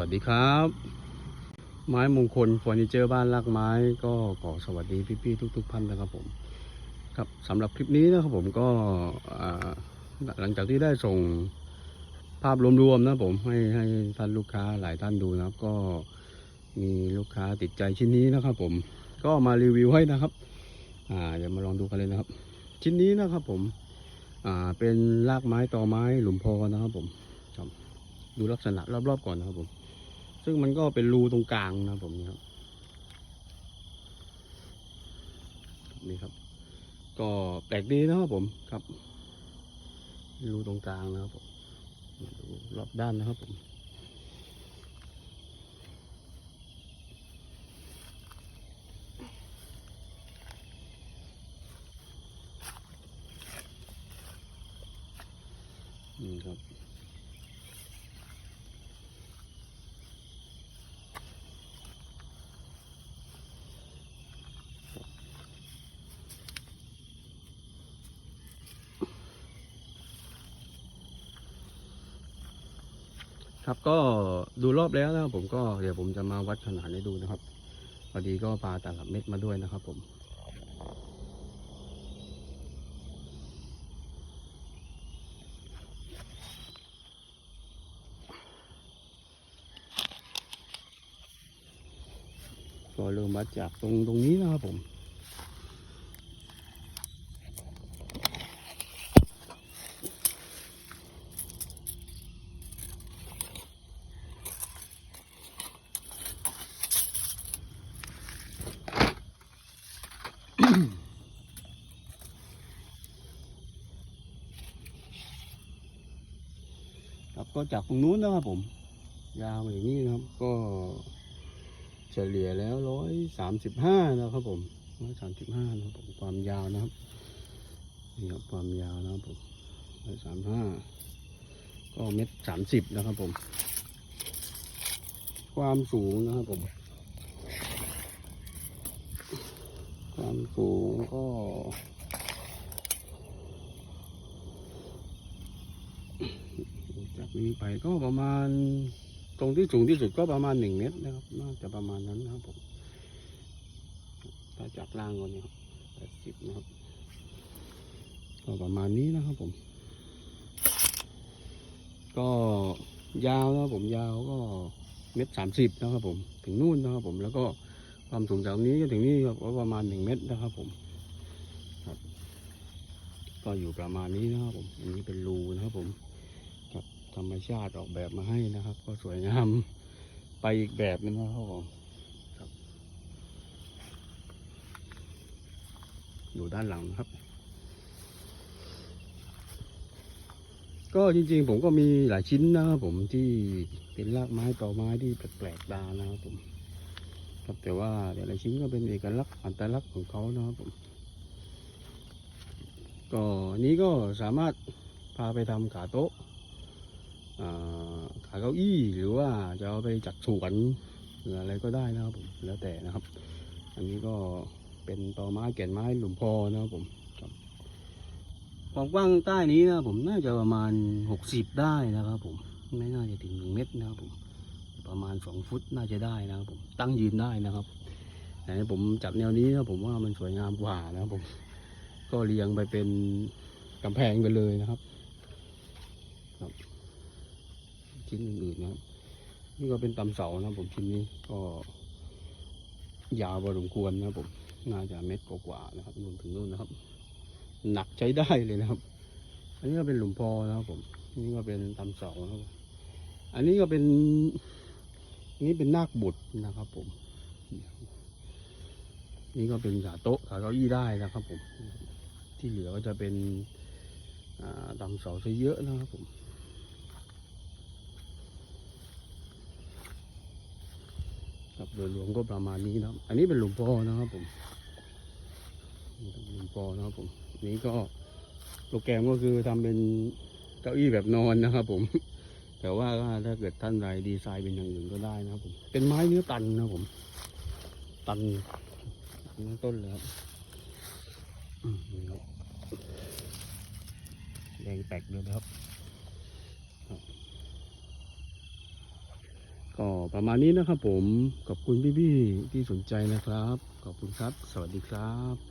วัสดีครับ ไม้มงคลเฟอร์นิเจอร์บ้านรักไม้ก็ขอสวัสดีพี่ๆทุก ๆ ท่านนะครับผมครับสำหรับคลิปนี้นะครับผมก็หลังจากที่ได้ส่งภาพรวมๆนะผมให้ให้ท่านลูกค้าหลายท่านดูนะครับ ก็มีลูกค้าติดใจชิ้นนี้นะครับ ผมก็มารีวิวให้นะครับ อ่าเดี๋ยวมาลองดูกันเลยนะครับ ชิ้นนี้นะครับผมอ่าเป็นรากไม้ต่อไม้หลุมพอนะครับผมดูลักษณะรอบๆก่อนนะครับผม ซึ่งมันก็เป็นรูตรงกลางนะผมนี่ครับ นี่ครับ ก็แปลกดีนะครับผมครับรูตรงกลางนะครับผมรอบด้านนะครับผม ครับก็ดูรอบแล้วนะครับผมก็เดี๋ยวผมจะมาวัดขนาดให้ดูนะครับพอดีก็ปลาตลับเม็ดมาด้วยนะครับผมก็เริ่มวัดจากตรงตรงนี้นะครับผม ก็จากตรงนู้นนะครับผม ยาวอย่างนี้นะครับ ก็เฉลี่ยแล้วร้อยสามสิบห้านะครับผมร้อยสามสิบห้านะครับผมความยาวนะครับนี่ครับความยาวนะครับผมร้อยสามห้าก็เม็ดสามสิบนะครับผม ความสูงนะครับผม ความสูงก็ จากนี้ไปก็ประมาณ ตรงที่สูงที่สุดก็ประมาณหนึ่งเมตรนะครับ น่าจะประมาณนั้นนะครับผมถ้าจากล่างก่อนเนี่ยครับแปดสิบนะครับก็ประมาณนี้นะครับผม ก็ยาวนะครับผมยาวก็เมตรสามสิบนะครับผม ถึงนู่นนะครับผมแล้วก็ความสูงจากนี้ก็ถึงนี่ก็ประมาณหนึ่งเมตรนะครับผมครับ ก็อยู่ประมาณนี้นะครับผม อันนี้เป็นรูนะครับผม รรมชาติออกแบบมาให้นะครับ ก็สวยงามไปอีกแบบนึงนะครับผมครับอยู่ด้านหลังนะครับ ก็จริงๆ ผมก็มีหลายชิ้นนะครับผมที่เป็นรากไม้ต่อไม้ที่แปลกๆตานะครับผมครับแต่ว่าแต่ละชิ้นก็เป็นเอกลักษณ์อัตลักษณ์ของเขานะครับผม ก็นี้ก็สามารถพาไปทำขาโต๊ะ ขายเก้าอี้หรือว่าจะเอาไปจัดสวนหรืออะไรก็ได้นะครับผมแล้วแต่นะครับ อันนี้ก็เป็นตอไม้แก่นไม้หลุมพอนะครับผมความกว้างใต้นี้นะผมน่าจะประมาณหกสิบได้นะครับผมไม่น่าจะถึงหนึ่งเมตรนะครับผมประมาณสองฟุตน่าจะได้นะครับผมตั้งยืนได้นะครับแต่ผมจับแนวนี้นะผมว่ามันสวยงามกว่านะครับผมก็เรียงไปเป็นกำแพงไปเลยนะครับ ชิ้นอื่นๆนะครับนี่ก็เป็นตำเสานะผมชิ้นนี้ก็ ยาวพอสมควรนะผมน่าจะเม็ดกว่าๆนะครับนู่นถึงนู่นนะครับ หนักใช้ได้เลยนะครับ อันนี้ก็เป็นหลุมพอนะครับผมนี่ก็เป็นตำเสานะครับอันนี้ก็เป็นนนี้เป็นนาคบุตรนะครับ ผม นี่ก็เป็นขาโต๊ะขาเก้าอี้ได้นะครับ ผม ที่เหลือก็จะเป็นอ่าเสาซะเยอะนะครับผม ครับโดยรวมก็ประมาณนี้นะครับ อันนี้เป็นหลุมพอนะครับผมหลุมพอนะครับผม นี้ก็โปรแกรมก็คือทำเป็นเก้าอี้แบบนอนนะครับ ผม แต่ว่าถ้าเกิดท่านใดดีไซน์เป็นอย่างอื่นก็ได้นะครับผม เป็นไม้เนื้อตันนะครับผมตันตันทั้งต้นเลยครับแดงแตกเลยครับ ก็ประมาณนี้นะครับผมขอบคุณพี่ๆที่สนใจนะครับ ขอบคุณครับ สวัสดีครับ